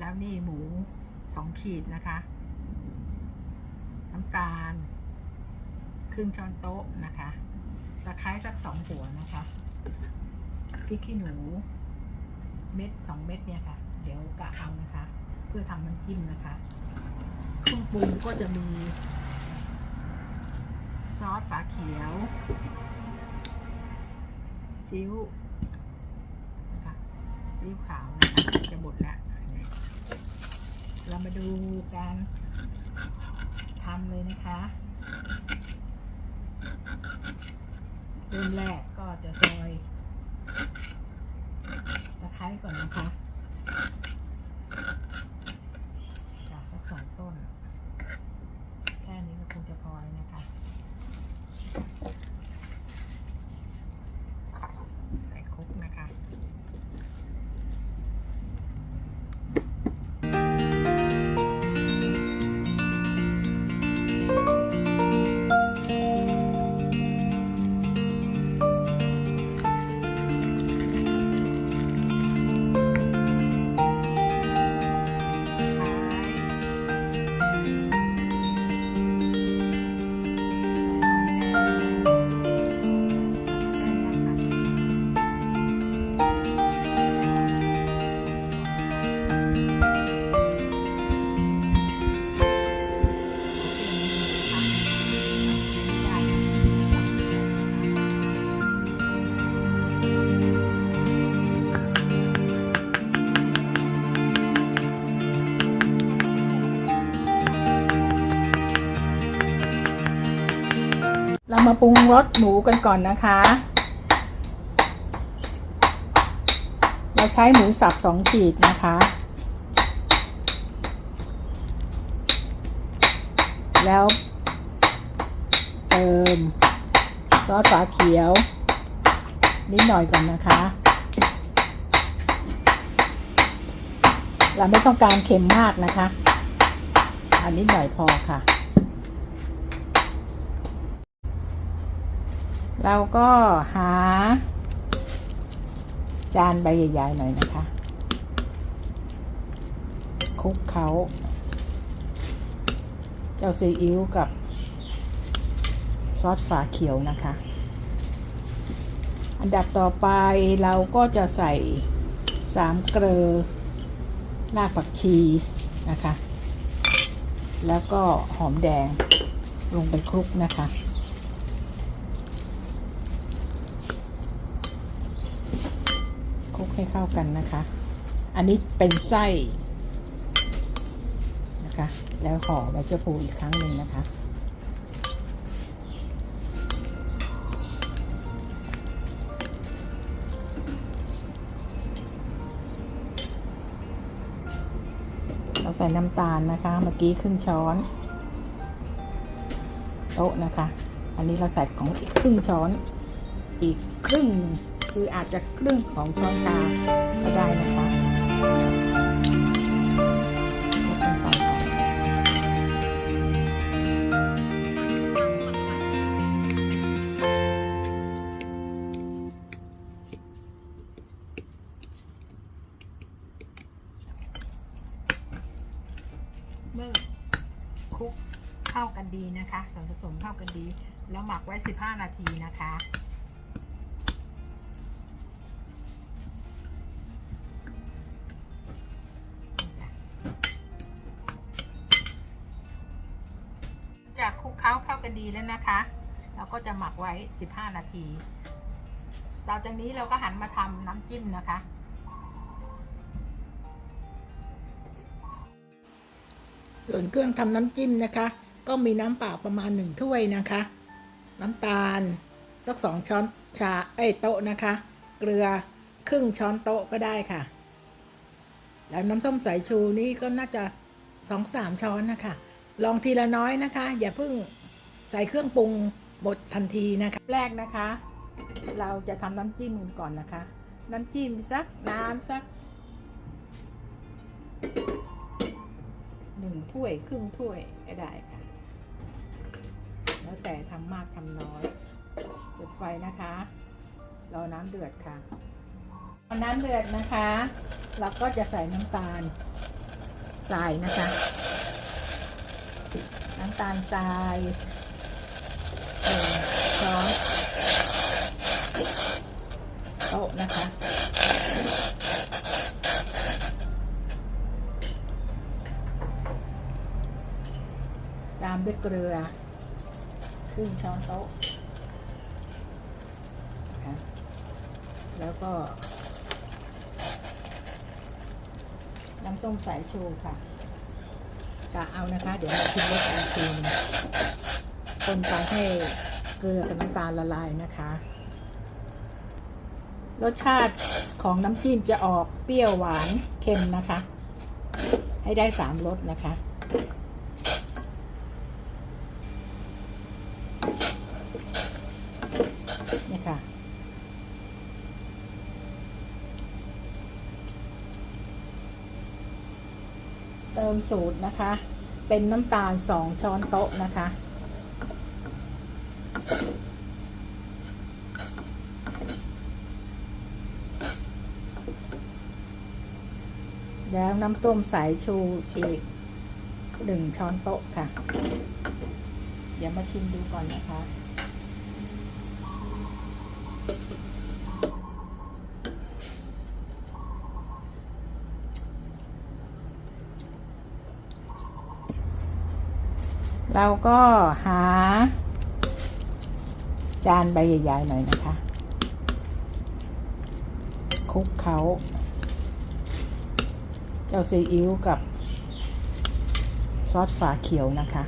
แล้วนี่หมูสองขีดนะคะ น้ำตาล ครึ่งช้อนโต๊ะนะคะตะไคร้สักสองหัวนะคะพริกขี้หนู เม็ดสองเม็ดเนี่ยค่ะ เดี๋ยวกะเอานะคะ เพื่อทำน้ำจิ้มนะคะเครื่องปรุงก็จะมี ซอสฝาเขียวซีอิ๊วนะคะซีอิ๊วขาวนะคะจะหมดแล้ว เรามาดูการทำเลยนะคะเริ่มแรกก็จะซอยตะไคร้ก่อนนะคะ เรามาปรุงรสหมูกันก่อนนะคะ เราใช้หมูสับสองขีดนะคะ แล้วเติมซอสฝาเขียว นิดหน่อยก่อนนะคะ เราไม่ต้องการเค็มมากนะคะ อันนี้หน่อยพอค่ะ เราก็หา จานใบใหญ่ๆหน่อยนะคะคลุกเขาเจ้าซีอิ๊วกับ ซอสฝาเขียวนะคะ อันดับต่อไปเราก็จะใส่สามเกลือรากผักชีนะคะ แล้วก็หอมแดงลงไปคลุกนะคะ คลุก ให้เข้ากันนะคะ อันนี้เป็นไส้นะคะ แล้วห่อใบเจ้าพูอีกครั้งหนึ่งนะคะเราใส่น้ำตาลนะคะ เมื่อกี้ครึ่งช้อน โต๊ะนะคะ อันนี้เราใส่ของอีกครึ่งช้อน อีกครึ่งหนึ่ง คืออาจจะครึ่งของช้อนชาก็ได้นะคะคลุกกันไปค่ะเมื่อคลุกเข้ากันดีนะคะส่วนผสมเข้ากันดี แล้วหมักไว้ 15 นาทีนะคะ จากคลุกเคล้าเข้ากันดีแล้วนะคะ เราก็จะหมักไว้ 15 นาทีต่อจากนี้เราก็หันมาทำน้ำจิ้มนะคะ ส่วนเครื่องทำน้ำจิ้มนะคะ ก็มีน้ำเปล่าประมาณหนึ่งถ้วยนะคะ น้ำตาลสักสองช้อนชาเอ้โต๊ะนะคะ เกลือครึ่งช้อนโต๊ะก็ได้ค่ะ แล้วน้ำส้มสายชูนี่ก็น่าจะสองสามช้อนนะคะ ลองทีละน้อยนะคะ อย่าเพิ่งใส่เครื่องปรุงบดทันทีนะคะ แรกนะคะ เราจะทำน้ำจิ้มก่อนนะคะ น้ำจิ้มสักน้ำสักหนึ่งถ้วยครึ่งถ้วยก็ได้ค่ะ แล้วแต่ทำมากทำน้อยจุดไฟนะคะรอน้ำเดือดค่ะพอน้ำเดือดนะคะ เราก็จะใส่น้ำตาลทรายนะคะ น้ำตาลทรายหนึ่งช้อนโต๊ะนะคะ ตามด้วยเกลือครึ่งช้อนโต๊ะแล้วก็ น้ำส้มสายชูค่ะ กะเอานะคะ เดี๋ยวเราชิมรสอีกทีนึงคนไปให้เกลือกับน้ำตาลละลายนะคะ รสชาติของน้ำจิ้มจะออกเปรี้ยวหวานเค็มนะคะ ให้ได้สามรสนะคะ เนี่ยค่ะ เติม สูตรนะคะ เป็นน้ำตาลสองช้อนโต๊ะนะคะ แล้วน้ำต้มสายชูอีกหนึ่งช้อนโต๊ะค่ะ เดี๋ยวมาชิมดูก่อนนะคะ เราก็หา จานใบใหญ่ๆหน่อยนะคะคลุกเขาเจ้าซีอิ๊วกับ ซอสฝาเขียวนะคะ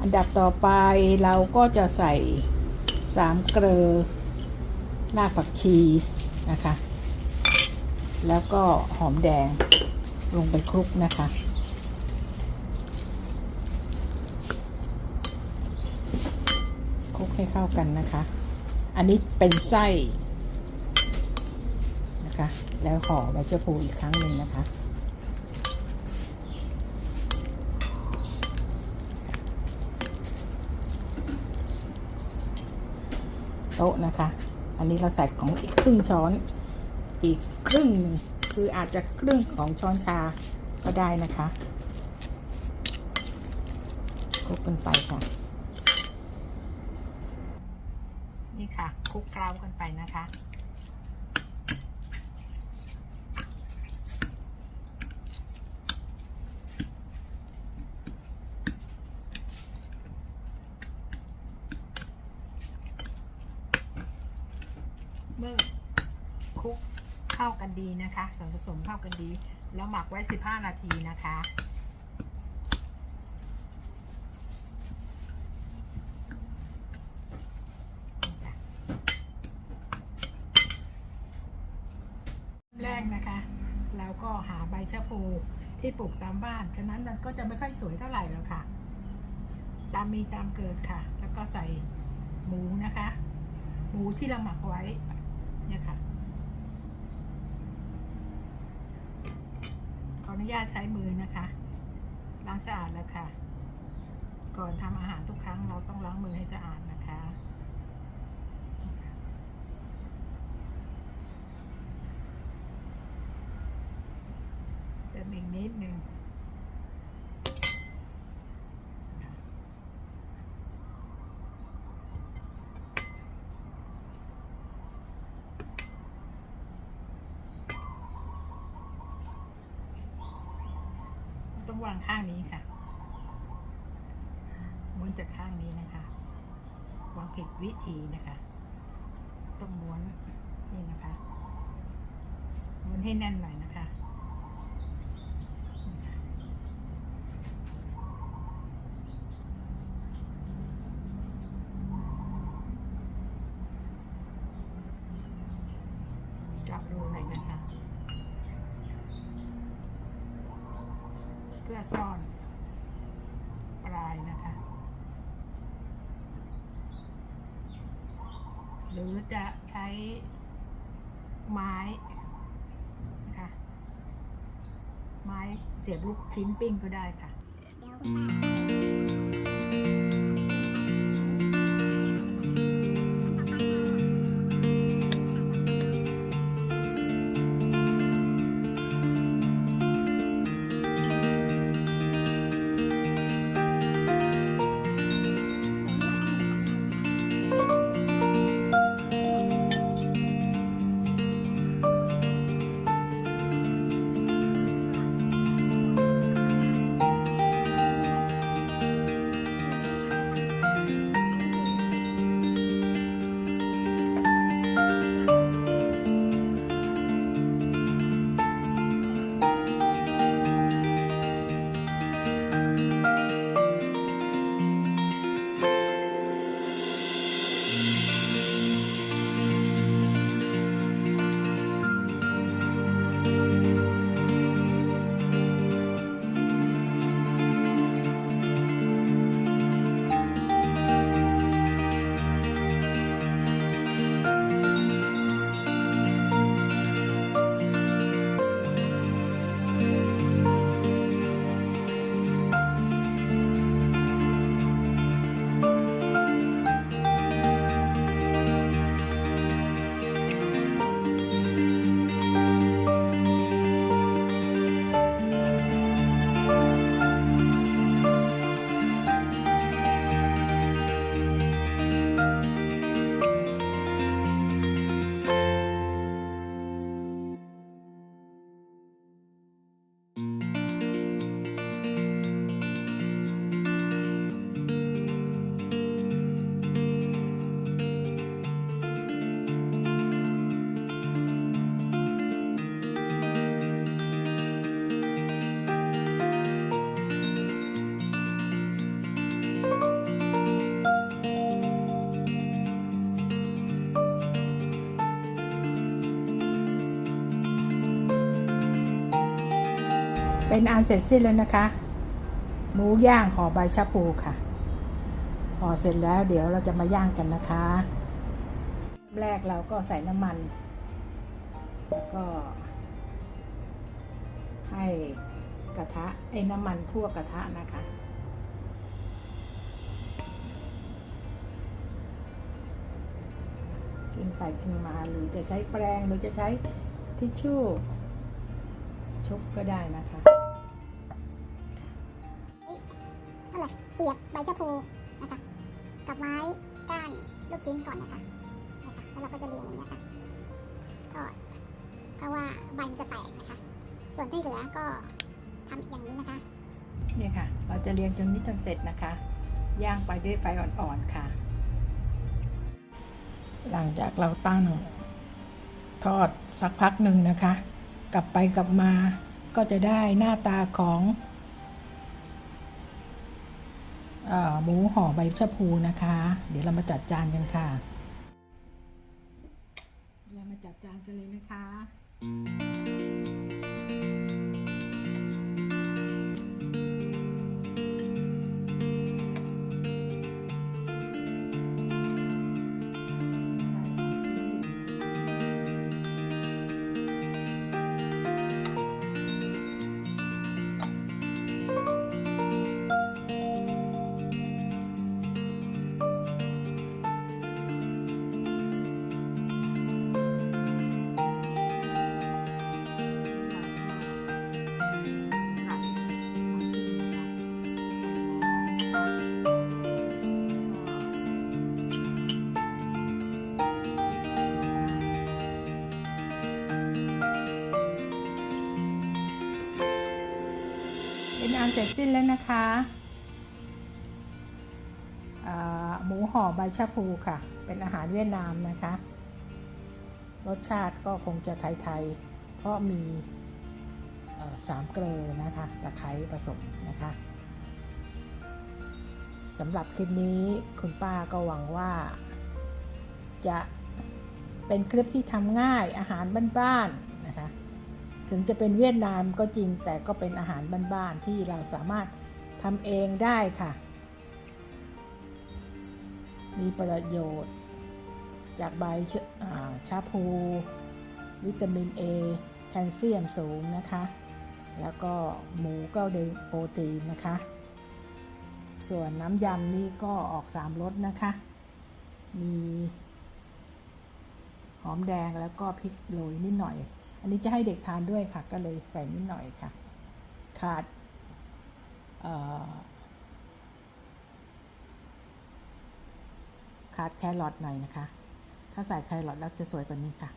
อันดับต่อไปเราก็จะใส่สามเกลือรากผักชีนะคะ แล้วก็หอมแดงลงไปคลุกนะคะ ค ลุกให้เข้ากันนะคะ อันนี้เป็นไส้นะคะ แล้วห่อใบเชื้อพูอีกครั้งหนึ่งนะคะโต๊ะนะคะ อันนี้เราใส่ของอีกครึ่งช้อน อีกครึ่งหนึ่งคืออาจจะครึ่งของช้อนชาก็ได้นะคะคลุกกันไปค่ะ นี่ คลุกเคล้ากันไปนะคะ เมื่อคลุกเข้ากันดีนะคะส่วนผสมเข้ากันดี แล้วหมักไว้ 15 นาทีนะคะ แรกนะคะ เรา ก็หาใบชะพูที่ปลูกตามบ้าน ฉะนั้นมันก็จะไม่ค่อยสวยเท่าไหร่แล้วค่ะ ตามมีตามเกิดค่ะ แล้วก็ใส่หมูนะคะ หมูที่เราหมักไว้ เนี่ยค่ะ ขออนุญาตใช้มือนะคะ ล้างสะอาดแล้วค่ะ ก่อนทำอาหารทุกครั้งเราต้องล้างมือให้สะอาด นิดนึงต้องวางข้างนี้ค่ะม้วนจากข้างนี้นะคะ วางผิดวิธีนะคะ ต้องม้วนนี่นะคะม้วนให้แน่นหน่อยนะคะ เจาะรูหน่อยนะคะ เพื่อซ่อนปลายนะคะ หรือจะใช้ไม้นะคะไม้เสียบลูกชิ้นปิ้งก็ได้ค่ะ เป็นอันเสร็จสิ้นแล้วนะคะ หมูย่างห่อใบชะพูค่ะ ห่อเสร็จแล้วเดี๋ยวเราจะมาย่างกันนะคะ แรกเราก็ใส่น้ำมัน แล้วก็ ให้กระทะไอ้น้ำมันทั่วกระทะนะคะกินไปกินมาหรือจะใช้แปรงหรือจะใช้ทิชชู่ชุบก็ได้นะคะ สียบใบชะพูนะคะกับไม้ก้านลูกชิ้นก่อนนะคะนะคะแล้วเราก็จะเรียงอย่างนี้ยค่ะก็เพราะว่าใบมันจะแตกนะคะ ส่วนที่เหลือก็ทำอย่างนี้นะคะเนี่ยค่ะ เราจะเรียงจนนี้จนเสร็จนะคะ ย่างไปด้วยไฟอ่อนๆค่ะ หลังจากเราตั้งทอดสักพักหนึ่งนะคะ กลับไปกลับมาก็จะได้หน้าตาของ หมูห่อใบชะพูนะคะ เดี๋ยวเรามาจัดจานกันค่ะ เรามาจัดจานกันเลยนะคะ ร็จสิ้นแล้วนะคะหมูห่อใบชะพูค่ะ เป็นอาหารเวียดนามนะคะ รสชาติก็คงจะไทยๆ เพราะมีสามเกลือนะคะตะไคร้ผสมนะคะสำหรับคลิปนี้คุณป้าก็หวังว่า จะเป็นคลิปที่ทำง่ายอาหารบ้านๆ ถึงจะเป็นเวียดนามก็จริงแต่ก็เป็นอาหารบ้านๆที่เราสามารถทำเองได้ค่ะ มีประโยชน์จากใบชาชาพู วิตามิน A แคลเซียมสูงนะคะ แล้วก็หมูก็ได้โปรตีนนะคะ ส่วนน้ำยำนี่ก็ออกสามรสนะคะ มี หอมแดงแล้วก็พริกโรยนิดหน่อย อันนี้จะให้เด็กทานด้วยค่ะ ก็เลยใส่นิดหน่อยค่ะ ขาดขาดแครอทหน่อยนะคะ ถ้าใส่แครอทแล้วจะสวยกว่านี้ค่ะ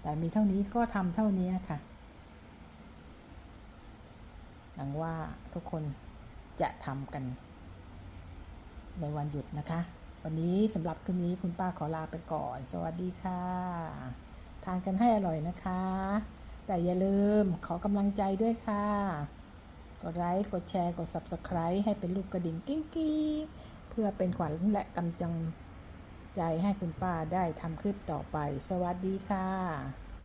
แต่มีเท่านี้ก็ทำเท่านี้ค่ะหวังว่าทุกคนจะทำกันในวันหยุดนะคะ วันนี้สำหรับคืนนี้คุณป้าขอลาไปก่อน สวัสดีค่ะ ทานกันให้อร่อยนะคะ แต่อย่าลืมขอกำลังใจด้วยค่ะ กดไลค์ กดแชร์ กด Subscribe ให้เป็นลูกกระดิ่งกิ้งกี้เพื่อเป็นขวัญและกำจังใจให้คุณป้าได้ทำคลิปต่อไป สวัสดีค่ะ